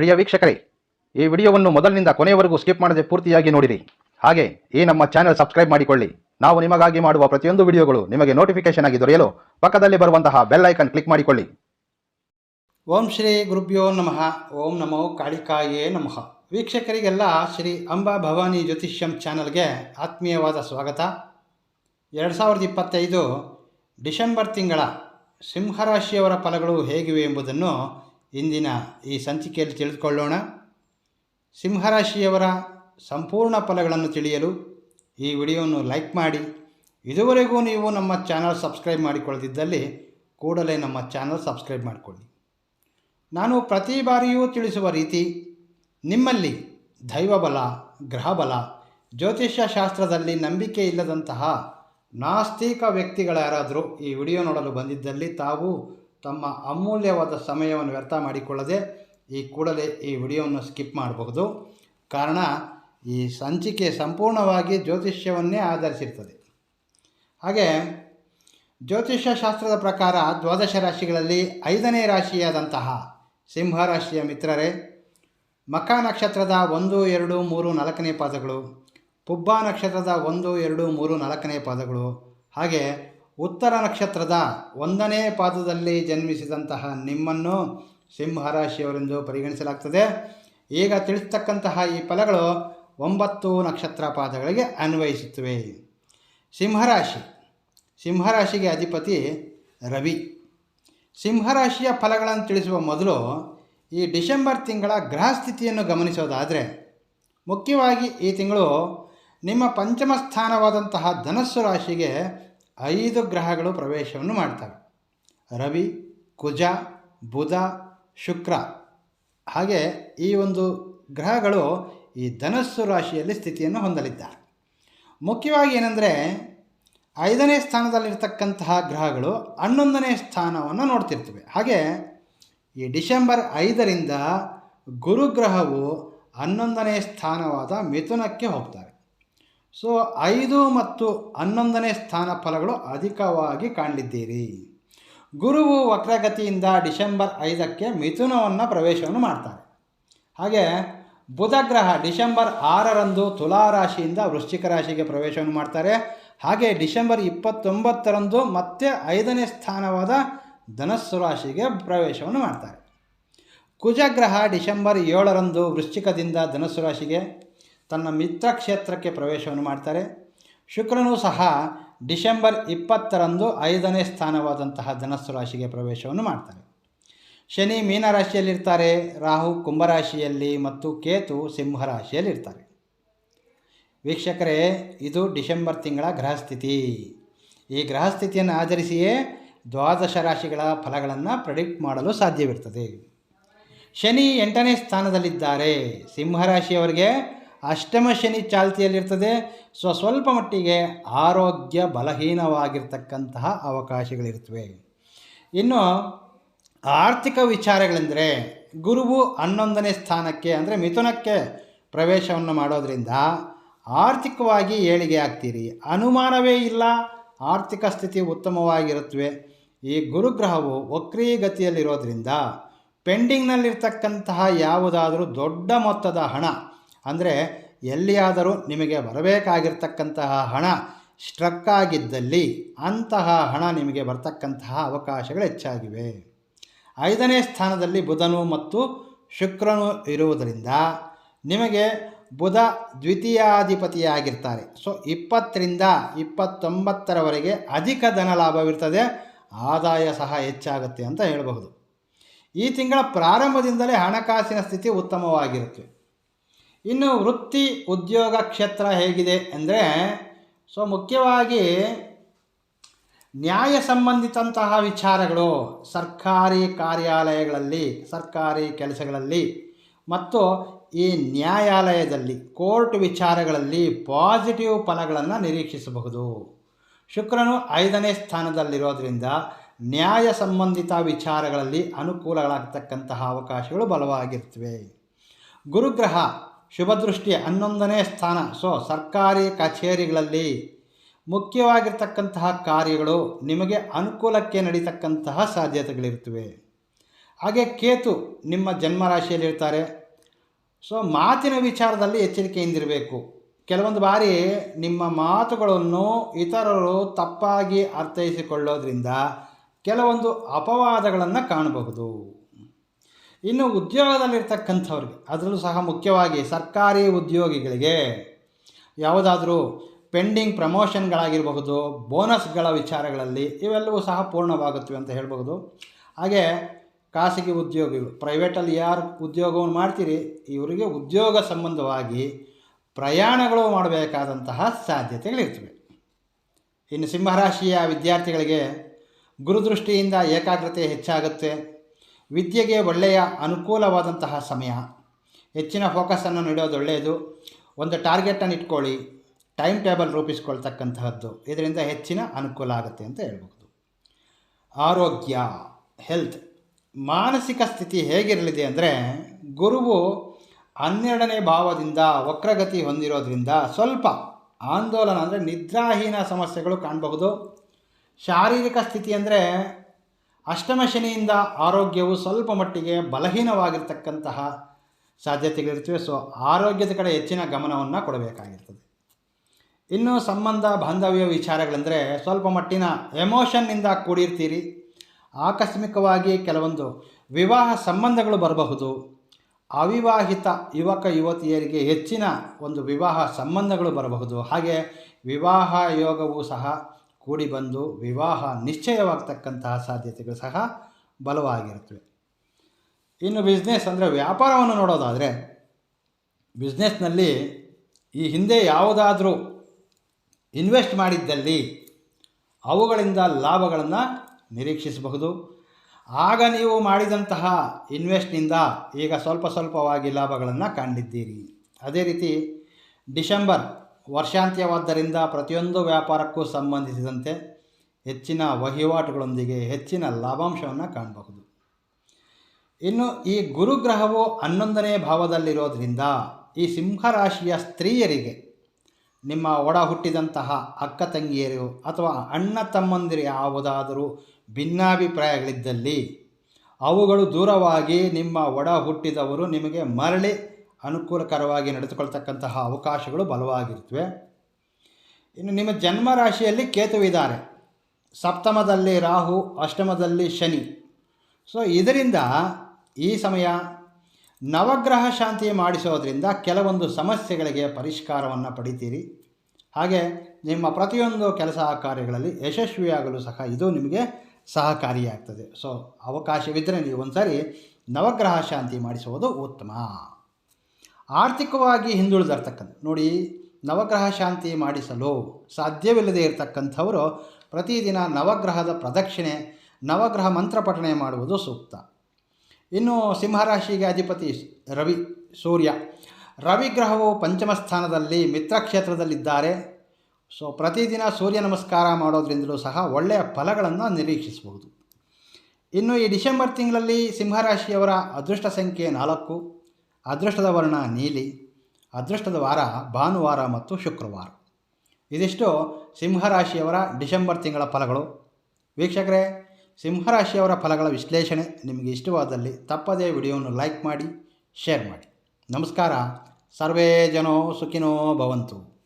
ಪ್ರಿಯ ವೀಕ್ಷಕರೇ, ಈ ವಿಡಿಯೋವನ್ನು ಮೊದಲಿನಿಂದ ಕೊನೆಯವರೆಗೂ ಸ್ಕಿಪ್ ಮಾಡದೆ ಪೂರ್ತಿಯಾಗಿ ನೋಡಿರಿ. ಹಾಗೆ, ಈ ನಮ್ಮ ಚಾನೆಲ್ ಸಬ್ಸ್ಕ್ರೈಬ್ ಮಾಡಿಕೊಳ್ಳಿ. ನಾವು ನಿಮಗಾಗಿ ಮಾಡುವ ಪ್ರತಿಯೊಂದು ವಿಡಿಯೋಗಳು ನಿಮಗೆ ನೋಟಿಫಿಕೇಶನ್ ಆಗಿ ದೊರೆಯಲು ಪಕ್ಕದಲ್ಲಿ ಬರುವಂತಹ ಬೆಲ್ ಐಕನ್ ಕ್ಲಿಕ್ ಮಾಡಿಕೊಳ್ಳಿ. ಓಂ ಶ್ರೀ ಗುರುಭ್ಯೋ ನಮಃ. ಓಂ ನಮೋ ಕಾಳಿಕಾಯೇ ನಮಃ. ವೀಕ್ಷಕರಿಗೆಲ್ಲ ಶ್ರೀ ಅಂಬಾ ಭವಾನಿ ಜ್ಯೋತಿಷ್ಯಂ ಚಾನಲ್ಗೆ ಆತ್ಮೀಯವಾದ ಸ್ವಾಗತ. ಎರಡು ಸಾವಿರದ ಇಪ್ಪತ್ತೈದು ಡಿಸೆಂಬರ್ ತಿಂಗಳ ಸಿಂಹರಾಶಿಯವರ ಫಲಗಳು ಹೇಗಿವೆ ಎಂಬುದನ್ನು ಇಂದಿನ ಈ ಸಂಚಿಕೆಯಲ್ಲಿ ತಿಳಿದುಕೊಳ್ಳೋಣ. ಸಿಂಹರಾಶಿಯವರ ಸಂಪೂರ್ಣ ಫಲಗಳನ್ನು ತಿಳಿಯಲು ಈ ವಿಡಿಯೋವನ್ನು ಲೈಕ್ ಮಾಡಿ. ಇದುವರೆಗೂ ನೀವು ನಮ್ಮ ಚಾನಲ್ ಸಬ್ಸ್ಕ್ರೈಬ್ ಮಾಡಿಕೊಳ್ಳದಿದ್ದಲ್ಲಿ ಕೂಡಲೇ ನಮ್ಮ ಚಾನಲ್ ಸಬ್ಸ್ಕ್ರೈಬ್ ಮಾಡಿಕೊಳ್ಳಿ. ನಾನು ಪ್ರತಿ ಬಾರಿಯೂ ತಿಳಿಸುವ ರೀತಿ ನಿಮ್ಮಲ್ಲಿ ದೈವಬಲ, ಗ್ರಹಬಲ ಜ್ಯೋತಿಷ್ಯ ಶಾಸ್ತ್ರದಲ್ಲಿ ನಂಬಿಕೆ ಇಲ್ಲದಂತಹ ನಾಸ್ತಿಕ ವ್ಯಕ್ತಿಗಳ್ಯಾರಾದರೂ ಈ ವಿಡಿಯೋ ನೋಡಲು ಬಂದಿದ್ದಲ್ಲಿ ತಾವು ತಮ್ಮ ಅಮೂಲ್ಯವಾದ ಸಮಯವನ್ನು ವ್ಯರ್ಥ ಮಾಡಿಕೊಳ್ಳದೆ ಈ ಕೂಡಲೇ ಈ ವಿಡಿಯೋವನ್ನು ಸ್ಕಿಪ್ ಮಾಡಬಹುದು. ಕಾರಣ, ಈ ಸಂಚಿಕೆ ಸಂಪೂರ್ಣವಾಗಿ ಜ್ಯೋತಿಷ್ಯವನ್ನೇ ಆಧರಿಸಿರ್ತದೆ. ಹಾಗೆ ಜ್ಯೋತಿಷ್ಯ ಶಾಸ್ತ್ರದ ಪ್ರಕಾರ ದ್ವಾದಶ ರಾಶಿಗಳಲ್ಲಿ ಐದನೇ ರಾಶಿಯಾದಂತಹ ಸಿಂಹ ರಾಶಿಯ ಮಿತ್ರರೇ ಮಕ ನಕ್ಷತ್ರದ ಒಂದು, ಎರಡು, ಮೂರು, ನಾಲ್ಕನೇ ಪಾದಗಳು, ಪುಬ್ಬ ನಕ್ಷತ್ರದ ಒಂದು, ಎರಡು, ಮೂರು, ನಾಲ್ಕನೇ ಪಾದಗಳು, ಹಾಗೆ ಉತ್ತರ ನಕ್ಷತ್ರದ ಒಂದನೇ ಪಾದದಲ್ಲಿ ಜನ್ಮಿಸಿದಂತಹ ನಿಮ್ಮನ್ನು ಸಿಂಹರಾಶಿಯವರೆಂದು ಪರಿಗಣಿಸಲಾಗ್ತದೆ. ಈಗ ತಿಳಿಸ್ತಕ್ಕಂತಹ ಈ ಫಲಗಳು ಒಂಬತ್ತು ನಕ್ಷತ್ರ ಪಾದಗಳಿಗೆ ಅನ್ವಯಿಸುತ್ತವೆ. ಸಿಂಹರಾಶಿ. ಸಿಂಹರಾಶಿಗೆ ಅಧಿಪತಿ ರವಿ. ಸಿಂಹರಾಶಿಯ ಫಲಗಳನ್ನು ತಿಳಿಸುವ ಮೊದಲು ಈ ಡಿಸೆಂಬರ್ ತಿಂಗಳ ಗ್ರಹ ಸ್ಥಿತಿಯನ್ನು ಗಮನಿಸೋದಾದರೆ, ಮುಖ್ಯವಾಗಿ ಈ ತಿಂಗಳು ನಿಮ್ಮ ಪಂಚಮ ಸ್ಥಾನವಾದಂತಹ ಧನಸ್ಸು ರಾಶಿಗೆ ಐದು ಗ್ರಹಗಳು ಪ್ರವೇಶವನ್ನು ಮಾಡ್ತವೆ. ರವಿ, ಕುಜ, ಬುಧ, ಶುಕ್ರ. ಹಾಗೆ ಈ ಒಂದು ಗ್ರಹಗಳು ಈ ಧನಸ್ಸು ರಾಶಿಯಲ್ಲಿ ಸ್ಥಿತಿಯನ್ನು ಹೊಂದಲಿದ್ದಾರೆ. ಮುಖ್ಯವಾಗಿ ಏನೆಂದರೆ ಐದನೇ ಸ್ಥಾನದಲ್ಲಿರ್ತಕ್ಕಂತಹ ಗ್ರಹಗಳು ಹನ್ನೊಂದನೇ ಸ್ಥಾನವನ್ನು ನೋಡ್ತಿರ್ತವೆ. ಹಾಗೆ ಈ ಡಿಸೆಂಬರ್ ಐದರಿಂದ ಗುರುಗ್ರಹವು ಹನ್ನೊಂದನೇ ಸ್ಥಾನವಾದ ಮಿಥುನಕ್ಕೆ ಹೋಗ್ತಾರೆ. ಸೊ ಐದು ಮತ್ತು ಹನ್ನೊಂದನೇ ಸ್ಥಾನ ಫಲಗಳು ಅಧಿಕವಾಗಿ ಕಾಣಲಿದ್ದೀರಿ. ಗುರುವು ವಕ್ರಗತಿಯಿಂದ ಡಿಸೆಂಬರ್ ಐದಕ್ಕೆ ಮಿಥುನವನ್ನು ಪ್ರವೇಶವನ್ನು ಮಾಡ್ತಾರೆ. ಹಾಗೆ ಬುಧ ಗ್ರಹ ಡಿಸೆಂಬರ್ ಆರರಂದು ತುಲಾ ರಾಶಿಯಿಂದ ವೃಶ್ಚಿಕ ರಾಶಿಗೆ ಪ್ರವೇಶವನ್ನು ಮಾಡ್ತಾರೆ. ಹಾಗೆ ಡಿಸೆಂಬರ್ ಇಪ್ಪತ್ತೊಂಬತ್ತರಂದು ಮತ್ತೆ ಐದನೇ ಸ್ಥಾನವಾದ ಧನಸ್ಸು ರಾಶಿಗೆ ಪ್ರವೇಶವನ್ನು ಮಾಡ್ತಾರೆ. ಕುಜಗ್ರಹ ಡಿಸೆಂಬರ್ ಏಳರಂದು ವೃಶ್ಚಿಕದಿಂದ ಧನಸ್ಸು ರಾಶಿಗೆ ತನ್ನ ಮಿತ್ರ ಕ್ಷೇತ್ರಕ್ಕೆ ಪ್ರವೇಶವನ್ನು ಮಾಡ್ತಾರೆ. ಶುಕ್ರನೂ ಸಹ ಡಿಸೆಂಬರ್ ಇಪ್ಪತ್ತರಂದು ಐದನೇ ಸ್ಥಾನವಾದಂತಹ ಧನಸ್ಸು ರಾಶಿಗೆ ಪ್ರವೇಶವನ್ನು ಮಾಡ್ತಾರೆ. ಶನಿ ಮೀನರಾಶಿಯಲ್ಲಿರ್ತಾರೆ, ರಾಹು ಕುಂಭರಾಶಿಯಲ್ಲಿ ಮತ್ತು ಕೇತು ಸಿಂಹರಾಶಿಯಲ್ಲಿರ್ತಾರೆ. ವೀಕ್ಷಕರೇ, ಇದು ಡಿಸೆಂಬರ್ ತಿಂಗಳ ಗ್ರಹಸ್ಥಿತಿ. ಈ ಗ್ರಹಸ್ಥಿತಿಯನ್ನು ಆಧರಿಸಿಯೇ ದ್ವಾದಶ ರಾಶಿಗಳ ಫಲಗಳನ್ನು ಪ್ರೆಡಿಕ್ಟ್ ಮಾಡಲು ಸಾಧ್ಯವಿರ್ತದೆ. ಶನಿ ಎಂಟನೇ ಸ್ಥಾನದಲ್ಲಿದ್ದಾರೆ. ಸಿಂಹರಾಶಿಯವರಿಗೆ ಅಷ್ಟಮ ಶನಿ ಚಾಲ್ತಿಯಲ್ಲಿರ್ತದೆ. ಸೊ, ಸ್ವಲ್ಪ ಮಟ್ಟಿಗೆ ಆರೋಗ್ಯ ಬಲಹೀನವಾಗಿರ್ತಕ್ಕಂತಹ ಅವಕಾಶಗಳಿರ್ತವೆ ಇನ್ನು ಆರ್ಥಿಕ ವಿಚಾರಗಳೆಂದರೆ ಗುರುವು ಹನ್ನೊಂದನೇ ಸ್ಥಾನಕ್ಕೆ ಅಂದರೆ ಮಿಥುನಕ್ಕೆ ಪ್ರವೇಶವನ್ನು ಮಾಡೋದರಿಂದ ಆರ್ಥಿಕವಾಗಿ ಏಳಿಗೆ ಆಗ್ತೀರಿ. ಅನುಮಾನವೇ ಇಲ್ಲ. ಆರ್ಥಿಕ ಸ್ಥಿತಿ ಉತ್ತಮವಾಗಿರುತ್ತವೆ. ಈ ಗುರುಗ್ರಹವು ವಕ್ರೀಗತಿಯಲ್ಲಿರೋದ್ರಿಂದ ಪೆಂಡಿಂಗ್ನಲ್ಲಿರ್ತಕ್ಕಂತಹ ಯಾವುದಾದರೂ ದೊಡ್ಡ ಮೊತ್ತದ ಹಣ ಅಂದರೆ ಎಲ್ಲಿಯಾದರೂ ನಿಮಗೆ ಬರಬೇಕಾಗಿರ್ತಕ್ಕಂತಹ ಹಣ ಸ್ಟ್ರಕ್ ಆಗಿದ್ದಲ್ಲಿ ಅಂತಹ ಹಣ ನಿಮಗೆ ಬರ್ತಕ್ಕಂತಹ ಅವಕಾಶಗಳು ಹೆಚ್ಚಾಗಿವೆ. ಐದನೇ ಸ್ಥಾನದಲ್ಲಿ ಬುಧನು ಮತ್ತು ಶುಕ್ರನು ಇರುವುದರಿಂದ ನಿಮಗೆ ಬುಧ ದ್ವಿತೀಯಾಧಿಪತಿಯಾಗಿರ್ತಾರೆ. ಸೊ ಇಪ್ಪತ್ತರಿಂದ ಇಪ್ಪತ್ತೊಂಬತ್ತರವರೆಗೆ ಅಧಿಕ ಧನ ಲಾಭವಿರ್ತದೆ, ಆದಾಯ ಸಹ ಹೆಚ್ಚಾಗುತ್ತೆ ಅಂತ ಹೇಳಬಹುದು. ಈ ತಿಂಗಳ ಪ್ರಾರಂಭದಿಂದಲೇ ಹಣಕಾಸಿನ ಸ್ಥಿತಿ ಉತ್ತಮವಾಗಿರುತ್ತೆ. ಇನ್ನು ವೃತ್ತಿ ಉದ್ಯೋಗ ಕ್ಷೇತ್ರ ಹೇಗಿದೆ ಅಂದರೆ, ಸೊ ಮುಖ್ಯವಾಗಿ ನ್ಯಾಯ ಸಂಬಂಧಿತಂತಹ ವಿಚಾರಗಳು ಸರ್ಕಾರಿ ಕಾರ್ಯಾಲಯಗಳಲ್ಲಿ, ಸರ್ಕಾರಿ ಕೆಲಸಗಳಲ್ಲಿ ಮತ್ತು ಈ ನ್ಯಾಯಾಲಯದಲ್ಲಿ, ಕೋರ್ಟ್ ವಿಚಾರಗಳಲ್ಲಿ ಪಾಸಿಟಿವ್ ಫಲಗಳನ್ನು ನಿರೀಕ್ಷಿಸಬಹುದು. ಶುಕ್ರನು ಐದನೇ ಸ್ಥಾನದಲ್ಲಿರೋದ್ರಿಂದ ನ್ಯಾಯ ಸಂಬಂಧಿತ ವಿಚಾರಗಳಲ್ಲಿ ಅನುಕೂಲಗಳಾಗ್ತಕ್ಕಂತಹ ಅವಕಾಶಗಳು ಬಲವಾಗಿರ್ತವೆ. ಗುರುಗ್ರಹ ಶುಭದೃಷ್ಟಿ ಹನ್ನೊಂದನೇ ಸ್ಥಾನ. ಸೊ, ಸರ್ಕಾರಿ ಕಚೇರಿಗಳಲ್ಲಿ ಮುಖ್ಯವಾಗಿರ್ತಕ್ಕಂತಹ ಕಾರ್ಯಗಳು ನಿಮಗೆ ಅನುಕೂಲಕ್ಕೆ ನಡೀತಕ್ಕಂತಹ ಸಾಧ್ಯತೆಗಳಿರ್ತವೆ ಹಾಗೆ ಕೇತು ನಿಮ್ಮ ಜನ್ಮರಾಶಿಯಲ್ಲಿರ್ತಾರೆ. ಸೊ, ಮಾತಿನ ವಿಚಾರದಲ್ಲಿ ಎಚ್ಚರಿಕೆಯಿಂದಿರಬೇಕು. ಕೆಲವೊಂದು ಬಾರಿ ನಿಮ್ಮ ಮಾತುಗಳನ್ನು ಇತರರು ತಪ್ಪಾಗಿ ಅರ್ಥೈಸಿಕೊಳ್ಳೋದ್ರಿಂದ ಕೆಲವೊಂದು ಅಪವಾದಗಳನ್ನು ಕಾಣಬಹುದು. ಇನ್ನು ಉದ್ಯೋಗದಲ್ಲಿರ್ತಕ್ಕಂಥವ್ರಿಗೆ, ಅದರಲ್ಲೂ ಸಹ ಮುಖ್ಯವಾಗಿ ಸರ್ಕಾರಿ ಉದ್ಯೋಗಿಗಳಿಗೆ ಯಾವುದಾದರೂ ಪೆಂಡಿಂಗ್ ಪ್ರಮೋಷನ್ಗಳಾಗಿರಬಹುದು, ಬೋನಸ್ಗಳ ವಿಚಾರಗಳಲ್ಲಿ ಇವೆಲ್ಲವೂ ಸಹ ಪೂರ್ಣವಾಗುತ್ತವೆ ಅಂತ ಹೇಳ್ಬೋದು ಹಾಗೆ ಖಾಸಗಿ ಉದ್ಯೋಗಿಗಳು, ಪ್ರೈವೇಟಲ್ಲಿ ಯಾರು ಉದ್ಯೋಗವನ್ನು ಮಾಡ್ತೀರಿ, ಇವರಿಗೆ ಉದ್ಯೋಗ ಸಂಬಂಧವಾಗಿ ಪ್ರಯಾಣಗಳು ಮಾಡಬೇಕಾದಂತಹ ಸಾಧ್ಯತೆಗಳಿರ್ತವೆ. ಇನ್ನು ಸಿಂಹರಾಶಿಯ ವಿದ್ಯಾರ್ಥಿಗಳಿಗೆ ಗುರುದೃಷ್ಟಿಯಿಂದ ಏಕಾಗ್ರತೆ ಹೆಚ್ಚಾಗುತ್ತೆ. ವಿದ್ಯೆಗೆ ಒಳ್ಳೆಯ ಅನುಕೂಲವಾದಂತಹ ಸಮಯ. ಹೆಚ್ಚಿನ ಫೋಕಸನ್ನು ನೀಡೋದು ಒಳ್ಳೆಯದು. ಒಂದು ಟಾರ್ಗೆಟನ್ನು ಇಟ್ಕೊಳ್ಳಿ. ಟೈಮ್ ಟೇಬಲ್ ರೂಪಿಸ್ಕೊಳ್ತಕ್ಕಂತಹದ್ದು. ಇದರಿಂದ ಹೆಚ್ಚಿನ ಅನುಕೂಲ ಆಗುತ್ತೆ ಅಂತ ಹೇಳ್ಬೋದು ಆರೋಗ್ಯ ಹೆಲ್ತ್ ಮಾನಸಿಕ ಸ್ಥಿತಿ ಹೇಗಿರಲಿದೆ ಅಂದರೆ ಗುರುವು ಹನ್ನೆರಡನೇ ಭಾವದಿಂದ ವಕ್ರಗತಿ ಹೊಂದಿರೋದ್ರಿಂದ ಸ್ವಲ್ಪ ಆಂದೋಲನ ಅಂದರೆ ನಿದ್ರಾಹೀನ ಸಮಸ್ಯೆಗಳು ಕಾಣಬಹುದು. ಶಾರೀರಿಕ ಸ್ಥಿತಿ ಅಂದರೆ ಅಷ್ಟಮ ಶನಿಯಿಂದ ಆರೋಗ್ಯವು ಸ್ವಲ್ಪ ಮಟ್ಟಿಗೆ ಬಲಹೀನವಾಗಿರ್ತಕ್ಕಂತಹ ಸಾಧ್ಯತೆಗಳಿರ್ತವೆ ಸೊ ಆರೋಗ್ಯದ ಕಡೆ ಹೆಚ್ಚಿನ ಗಮನವನ್ನು ಕೊಡಬೇಕಾಗಿರ್ತದೆ. ಇನ್ನು ಸಂಬಂಧ, ಬಾಂಧವ್ಯ ವಿಚಾರಗಳೆಂದರೆ ಸ್ವಲ್ಪ ಮಟ್ಟಿನ ಎಮೋಷನ್ನಿಂದ ಕೂಡಿರ್ತೀರಿ. ಆಕಸ್ಮಿಕವಾಗಿ ಕೆಲವೊಂದು ವಿವಾಹ ಸಂಬಂಧಗಳು ಬರಬಹುದು. ಅವಿವಾಹಿತ ಯುವಕ, ಯುವತಿಯರಿಗೆ ಹೆಚ್ಚಿನ ಒಂದು ವಿವಾಹ ಸಂಬಂಧಗಳು ಬರಬಹುದು. ಹಾಗೆ ವಿವಾಹ ಯೋಗವು ಸಹ ಕೂಡಿ ಬಂದು ವಿವಾಹ ನಿಶ್ಚಯವಾಗ್ತಕ್ಕಂತಹ ಸಾಧ್ಯತೆಗಳು ಸಹ ಬಲವಾಗಿರುತ್ತವೆ. ಇನ್ನು ಬಿಸ್ನೆಸ್ ಅಂದರೆ ವ್ಯಾಪಾರವನ್ನು ನೋಡೋದಾದರೆ ಬಿಸ್ನೆಸ್ನಲ್ಲಿ ಈ ಹಿಂದೆ ಯಾವುದಾದರೂ ಇನ್ವೆಸ್ಟ್ ಮಾಡಿದ್ದಲ್ಲಿ ಅವುಗಳಿಂದ ಲಾಭಗಳನ್ನು ನಿರೀಕ್ಷಿಸಬಹುದು. ಆಗ ನೀವು ಮಾಡಿದಂತಹ ಇನ್ವೆಸ್ಟ್ನಿಂದ ಈಗ ಸ್ವಲ್ಪ ಸ್ವಲ್ಪವಾಗಿ ಲಾಭಗಳನ್ನು ಕಂಡಿದ್ದೀರಿ. ಅದೇ ರೀತಿ ಡಿಸೆಂಬರ್ ವರ್ಷಾಂತ್ಯವಾದ್ದರಿಂದ ಪ್ರತಿಯೊಂದು ವ್ಯಾಪಾರಕ್ಕೂ ಸಂಬಂಧಿಸಿದಂತೆ ಹೆಚ್ಚಿನ ವಹಿವಾಟುಗಳೊಂದಿಗೆ ಹೆಚ್ಚಿನ ಲಾಭಾಂಶವನ್ನು ಕಾಣಬಹುದು. ಇನ್ನು ಈ ಗುರುಗ್ರಹವು ಹನ್ನೊಂದನೇ ಭಾವದಲ್ಲಿರೋದ್ರಿಂದ ಈ ಸಿಂಹರಾಶಿಯ ಸ್ತ್ರೀಯರಿಗೆ ನಿಮ್ಮ ಒಡ ಹುಟ್ಟಿದಂತಹ ಅಕ್ಕ ತಂಗಿಯರು ಅಥವಾ ಅಣ್ಣ ತಮ್ಮಂದಿರು ಯಾವುದಾದರೂ ಭಿನ್ನಾಭಿಪ್ರಾಯಗಳಿದ್ದಲ್ಲಿ ಅವುಗಳು ದೂರವಾಗಿ ನಿಮ್ಮ ಒಡ ಹುಟ್ಟಿದವರು ನಿಮಗೆ ಮರಳಿ ಅನುಕೂಲಕರವಾಗಿ ನಡೆದುಕೊಳ್ತಕ್ಕಂತಹ ಅವಕಾಶಗಳು ಬಲವಾಗಿರ್ತವೆ ಇನ್ನು ನಿಮ್ಮ ಜನ್ಮ ರಾಶಿಯಲ್ಲಿ ಕೇತುವಿದ್ದಾರೆ ಸಪ್ತಮದಲ್ಲಿ ರಾಹು, ಅಷ್ಟಮದಲ್ಲಿ ಶನಿ. ಸೊ ಇದರಿಂದ ಈ ಸಮಯ ನವಗ್ರಹ ಶಾಂತಿ ಮಾಡಿಸೋದ್ರಿಂದ ಕೆಲವೊಂದು ಸಮಸ್ಯೆಗಳಿಗೆ ಪರಿಷ್ಕಾರವನ್ನು ಪಡಿತೀರಿ. ಹಾಗೆ ನಿಮ್ಮ ಪ್ರತಿಯೊಂದು ಕೆಲಸ ಕಾರ್ಯಗಳಲ್ಲಿ ಯಶಸ್ವಿಯಾಗಲು ಸಹ ಇದು ನಿಮಗೆ ಸಹಕಾರಿಯಾಗ್ತದೆ. ಸೊ ಅವಕಾಶವಿದ್ದರೆ ನೀವು ಒಂದ್ಸರಿ ನವಗ್ರಹ ಶಾಂತಿ ಮಾಡಿಸುವುದು ಉತ್ತಮ. ಆರ್ಥಿಕವಾಗಿ ಹಿಂದುಳಿದಿರ್ತಕ್ಕಂಥ ನೋಡಿ, ನವಗ್ರಹ ಶಾಂತಿ ಮಾಡಿಸಲು ಸಾಧ್ಯವಿಲ್ಲದೆ ಇರತಕ್ಕಂಥವರು ಪ್ರತಿದಿನ ನವಗ್ರಹದ ಪ್ರದಕ್ಷಿಣೆ, ನವಗ್ರಹ ಮಂತ್ರ ಪಠಣೆ ಮಾಡುವುದು ಸೂಕ್ತ. ಇನ್ನು ಸಿಂಹರಾಶಿಗೆ ಅಧಿಪತಿ ರವಿ, ಸೂರ್ಯ. ರವಿಗ್ರಹವು ಪಂಚಮ ಸ್ಥಾನದಲ್ಲಿ ಮಿತ್ರ ಕ್ಷೇತ್ರದಲ್ಲಿದ್ದಾರೆ. ಸೊ, ಪ್ರತಿದಿನ ಸೂರ್ಯ ನಮಸ್ಕಾರ ಮಾಡೋದ್ರಿಂದಲೂ ಸಹ ಒಳ್ಳೆಯ ಫಲಗಳನ್ನು ನಿರೀಕ್ಷಿಸಬಹುದು. ಇನ್ನು ಈ ಡಿಸೆಂಬರ್ ತಿಂಗಳಲ್ಲಿ ಸಿಂಹರಾಶಿಯವರ ಅದೃಷ್ಟ ಸಂಖ್ಯೆ ನಾಲ್ಕು. ಅದೃಷ್ಟದ ವರ್ಣ ನೀಲಿ, ಅದೃಷ್ಟದ ವಾರ ಭಾನುವಾರ ಮತ್ತು ಶುಕ್ರವಾರ. ಇದಿಷ್ಟು ಸಿಂಹರಾಶಿಯವರ ಡಿಸೆಂಬರ್ ತಿಂಗಳ ಫಲಗಳು. ವೀಕ್ಷಕರೇ, ಸಿಂಹರಾಶಿಯವರ ಫಲಗಳ ವಿಶ್ಲೇಷಣೆ ನಿಮಗೆ ಇಷ್ಟವಾದಲ್ಲಿ ತಪ್ಪದೇ ವಿಡಿಯೋವನ್ನು ಲೈಕ್ ಮಾಡಿ, ಶೇರ್ ಮಾಡಿ. ನಮಸ್ಕಾರ. ಸರ್ವೇ ಜನೋ ಸುಖಿನೋ ಭವಂತು.